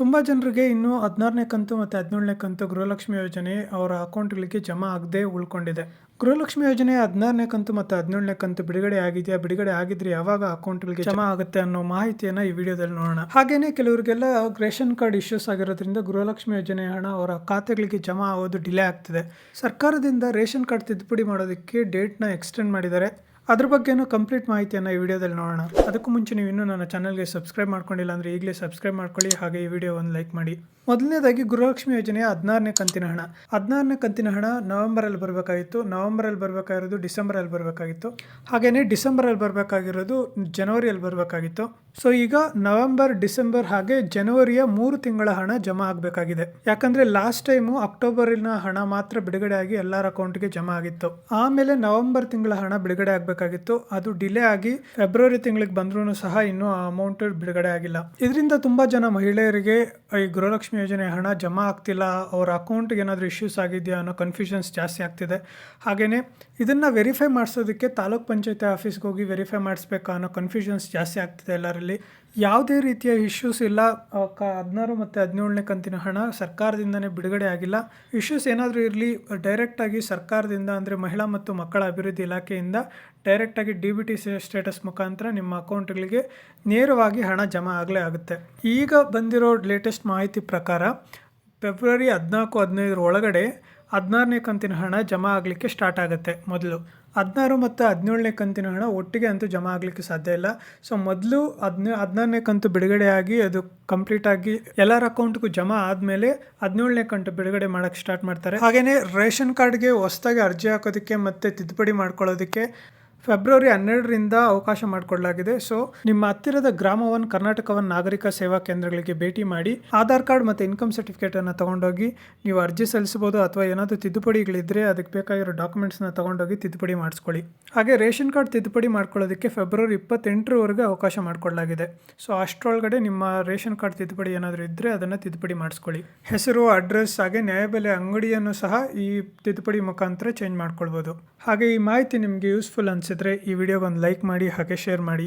ತುಂಬ ಜನರಿಗೆ ಇನ್ನೂ ಹದಿನಾರನೇ ಕಂತು ಮತ್ತು ಹದಿನೇಳನೇ ಕಂತು ಗೃಹಲಕ್ಷ್ಮಿ ಯೋಜನೆ ಅವರ ಅಕೌಂಟ್ಗಳಿಗೆ ಜಮಾ ಆಗದೆ ಉಳ್ಕೊಂಡಿದೆ. ಗೃಹಲಕ್ಷ್ಮಿ ಯೋಜನೆ ಹದಿನಾರನೇ ಕಂತು ಮತ್ತು ಹದಿನೇಳನೇ ಕಂತು ಬಿಡುಗಡೆ ಆಗಿದೆಯಾ, ಬಿಡುಗಡೆ ಆಗಿದ್ರೆ ಯಾವಾಗ ಅಕೌಂಟ್ಗಳಿಗೆ ಜಮಾ ಆಗುತ್ತೆ ಅನ್ನೋ ಮಾಹಿತಿಯನ್ನು ಈ ವಿಡಿಯೋದಲ್ಲಿ ನೋಡೋಣ. ಹಾಗೇನೆ ಕೆಲವರಿಗೆಲ್ಲ ರೇಷನ್ ಕಾರ್ಡ್ ಇಶ್ಯೂಸ್ ಆಗಿರೋದ್ರಿಂದ ಗೃಹಲಕ್ಷ್ಮಿ ಯೋಜನೆ ಹಣ ಅವರ ಖಾತೆಗಳಿಗೆ ಜಮಾ ಆಗೋದು ಡಿಲೇ ಆಗ್ತಿದೆ. ಸರ್ಕಾರದಿಂದ ರೇಷನ್ ಕಾರ್ಡ್ ತಿದ್ದುಪಡಿ ಮಾಡೋದಕ್ಕೆ ಡೇಟ್ನ ಎಕ್ಸ್ಟೆಂಡ್ ಮಾಡಿದ್ದಾರೆ. ಅದ್ರ ಬಗ್ಗೆನೂ ಕಂಪ್ಲೀಟ್ ಮಾಹಿತಿಯನ್ನು ಈ ವಿಡಿಯೋದಲ್ಲಿ ನೋಡೋಣ. ಅದಕ್ಕೂ ಮುಂಚೆ ನೀವು ಇನ್ನೂ ನನ್ನ ಚಾನಲ್ಗೆ ಸಬ್ಸ್ಕ್ರೈಬ್ ಮಾಡ್ಕೊಂಡಿಲ್ಲ ಅಂದರೆ ಈಗಲೇ ಸಬ್ಸ್ಕ್ರೈಬ್ ಮಾಡ್ಕೊಳ್ಳಿ, ಹಾಗೆ ಈ ವಿಡಿಯೋ ಒಂದು ಲೈಕ್ ಮಾಡಿ. ಮೊದಲನೇದಾಗಿ ಗೃಹಲಕ್ಷ್ಮಿ ಯೋಜನೆಯ ಹದಿನಾರನೇ ಕಂತಿನ ಹಣ. ಹದಿನಾರನೇ ಕಂತಿನ ಹಣ ನವೆಂಬರಲ್ಲಿ ಬರಬೇಕಾಗಿತ್ತು. ನವೆಂಬರಲ್ಲಿ ಬರಬೇಕಾಗಿರೋದು ಡಿಸೆಂಬರಲ್ಲಿ ಬರಬೇಕಾಗಿತ್ತು. ಹಾಗೆಯೇ ಡಿಸೆಂಬರಲ್ಲಿ ಬರಬೇಕಾಗಿರೋದು ಜನವರಿಯಲ್ಲಿ ಬರಬೇಕಾಗಿತ್ತು. ಸೊ ಈಗ ನವೆಂಬರ್ ಡಿಸೆಂಬರ್ ಹಾಗೆ ಜನವರಿಯ ಮೂರು ತಿಂಗಳ ಹಣ ಜಮಾ ಆಗಬೇಕಾಗಿದೆ. ಯಾಕಂದ್ರೆ ಲಾಸ್ಟ್ ಟೈಮು ಅಕ್ಟೋಬರಿನ ಹಣ ಮಾತ್ರ ಬಿಡುಗಡೆ ಆಗಿ ಎಲ್ಲರ ಅಕೌಂಟ್ಗೆ ಜಮಾ ಆಗಿತ್ತು. ಆಮೇಲೆ ನವೆಂಬರ್ ತಿಂಗಳ ಹಣ ಬಿಡುಗಡೆ ಆಗಬೇಕಾಗಿತ್ತು. ಅದು ಡಿಲೇ ಆಗಿ ಫೆಬ್ರವರಿ ತಿಂಗಳಿಗೆ ಬಂದರೂ ಸಹ ಇನ್ನೂ ಆ ಅಮೌಂಟ್ ಬಿಡುಗಡೆ ಆಗಿಲ್ಲ. ಇದರಿಂದ ತುಂಬಾ ಜನ ಮಹಿಳೆಯರಿಗೆ ಈ ಗೃಹಲಕ್ಷ್ಮಿ ಯೋಜನೆ ಹಣ ಜಮಾ ಆಗ್ತಿಲ್ಲ, ಅವರ ಅಕೌಂಟ್ಗೆ ಏನಾದರೂ ಇಶ್ಯೂಸ್ ಆಗಿದೆಯಾ? ಅನ್ನೋ ಕನ್ಫ್ಯೂಷನ್ಸ್ ಜಾಸ್ತಿ ಆಗ್ತಿದೆ. ಹಾಗೆಯೇ ಇದನ್ನು ವೆರಿಫೈ ಮಾಡಿಸೋದಕ್ಕೆ ತಾಲೂಕ್ ಪಂಚಾಯತಿ ಆಫೀಸ್ಗೆ ಹೋಗಿ ವೆರಿಫೈ ಮಾಡಿಸ್ಬೇಕಾ ಅನ್ನೋ ಕನ್ಫ್ಯೂಷನ್ಸ್ ಜಾಸ್ತಿ ಆಗ್ತಿದೆ ಎಲ್ಲರಲ್ಲಿ ಯಾವುದೇ ರೀತಿಯ ಇಶ್ಯೂಸ್ ಇಲ್ಲ. ಕ, ಹದಿನಾರು ಮತ್ತು ಹದಿನೇಳನೇ ಕಂತಿನ ಹಣ ಸರ್ಕಾರದಿಂದನೇ ಬಿಡುಗಡೆ ಆಗಿಲ್ಲ. ಇಶ್ಯೂಸ್ ಏನಾದರೂ ಇರಲಿ ಡೈರೆಕ್ಟಾಗಿ ಸರ್ಕಾರದಿಂದ ಅಂದರೆ ಮಹಿಳಾ ಮತ್ತು ಮಕ್ಕಳ ಅಭಿವೃದ್ಧಿ ಇಲಾಖೆಯಿಂದ ಡೈರೆಕ್ಟಾಗಿ ಡಿ ಬಿ ಟಿ ಸ್ಟೇಟಸ್ ಮುಖಾಂತರ ನಿಮ್ಮ ಅಕೌಂಟ್ಗಳಿಗೆ ನೇರವಾಗಿ ಹಣ ಜಮಾ ಆಗಲೇ ಆಗುತ್ತೆ. ಈಗ ಬಂದಿರೋ ಲೇಟೆಸ್ಟ್ ಮಾಹಿತಿ ಪ್ರಕಾರ ಫೆಬ್ರವರಿ ಹದಿನಾಲ್ಕು, ಹದಿನೈದರ ಒಳಗಡೆ ಹದಿನಾರನೇ ಕಂತಿನ ಹಣ ಜಮಾ ಆಗಲಿಕ್ಕೆ ಸ್ಟಾರ್ಟ್ ಆಗುತ್ತೆ ಮೊದಲು. ಹದಿನಾರು ಮತ್ತು ಹದಿನೇಳನೇ ಕಂತಿನ ಹಣ ಒಟ್ಟಿಗೆ ಅಂತೂ ಜಮಾ ಆಗಲಿಕ್ಕೆ ಸಾಧ್ಯ ಇಲ್ಲ. ಸೊ ಮೊದಲು ಹದಿನೇ, ಹದಿನಾರನೇ ಕಂತು ಬಿಡುಗಡೆ ಆಗಿ ಅದು ಕಂಪ್ಲೀಟ್ ಆಗಿ ಎಲ್ಲರ ಅಕೌಂಟ್ಗೂ ಜಮಾ ಆದಮೇಲೆ ಹದಿನೇಳನೇ ಕಂತು ಬಿಡುಗಡೆ ಮಾಡೋಕ್ಕೆ ಸ್ಟಾರ್ಟ್ ಮಾಡ್ತಾರೆ. ಹಾಗೆಯೇ ರೇಷನ್ ಕಾರ್ಡ್ಗೆ ಹೊಸದಾಗಿ ಅರ್ಜಿ ಹಾಕೋದಕ್ಕೆ ಮತ್ತು ತಿದ್ದುಪಡಿ ಮಾಡ್ಕೊಳ್ಳೋದಕ್ಕೆ ಫೆಬ್ರವರಿ ಹನ್ನೆರಡರಿಂದ ಅವಕಾಶ ಮಾಡಿಕೊಡಲಾಗಿದೆ. ಸೊ, ನಿಮ್ಮ ಹತ್ತಿರದ ಗ್ರಾಮವನ್ನು ಕರ್ನಾಟಕವನ್ನ ನಾಗರಿಕ ಸೇವಾ ಕೇಂದ್ರಗಳಿಗೆ ಭೇಟಿ ಮಾಡಿ ಆಧಾರ್ ಕಾರ್ಡ್ ಮತ್ತು ಇನ್ಕಮ್ ಸರ್ಟಿಫಿಕೇಟನ್ನು ತೊಗೊಂಡೋಗಿ ನೀವು ಅರ್ಜಿ ಸಲ್ಲಿಸಬಹುದು ಅಥವಾ ಏನಾದರೂ ತಿದ್ದುಪಡಿಗಳಿದ್ದರೆ ಅದಕ್ಕೆ ಬೇಕಾಗಿರೋ ಡಾಕ್ಯುಮೆಂಟ್ಸ್ನ ತೊಗೊಂಡೋಗಿ ತಿದ್ದುಪಡಿ ಮಾಡಿಸ್ಕೊಳ್ಳಿ. ಹಾಗೆ ರೇಷನ್ ಕಾರ್ಡ್ ತಿದ್ದುಪಡಿ ಮಾಡ್ಕೊಳ್ಳೋದಕ್ಕೆ ಫೆಬ್ರವರಿ ಇಪ್ಪತ್ತೆಂಟರವರೆಗೆ ಅವಕಾಶ ಮಾಡಿಕೊಡಲಾಗಿದೆ. ಸೊ, ಅಷ್ಟರೊಳಗಡೆ ನಿಮ್ಮ ರೇಷನ್ ಕಾರ್ಡ್ ತಿದ್ದುಪಡಿ ಏನಾದರೂ ಇದ್ದರೆ ಅದನ್ನು ತಿದ್ದುಪಡಿ ಮಾಡಿಸ್ಕೊಳ್ಳಿ. ಹೆಸರು, ಅಡ್ರೆಸ್, ಹಾಗೆ ನ್ಯಾಯಬೆಲೆ ಅಂಗಡಿಯನ್ನು ಸಹ ಈ ತಿದ್ದುಪಡಿ ಮುಖಾಂತರ ಚೇಂಜ್ ಮಾಡ್ಕೊಳ್ಬೋದು. ಹಾಗೆ ಈ ಮಾಹಿತಿ ನಿಮಗೆ ಯೂಸ್ಫುಲ್ ಅನಿಸಿದ್ರೆ ಈ ವಿಡಿಯೋಗೊಂದು ಲೈಕ್ ಮಾಡಿ ಹಾಗೆ ಶೇರ್ ಮಾಡಿ.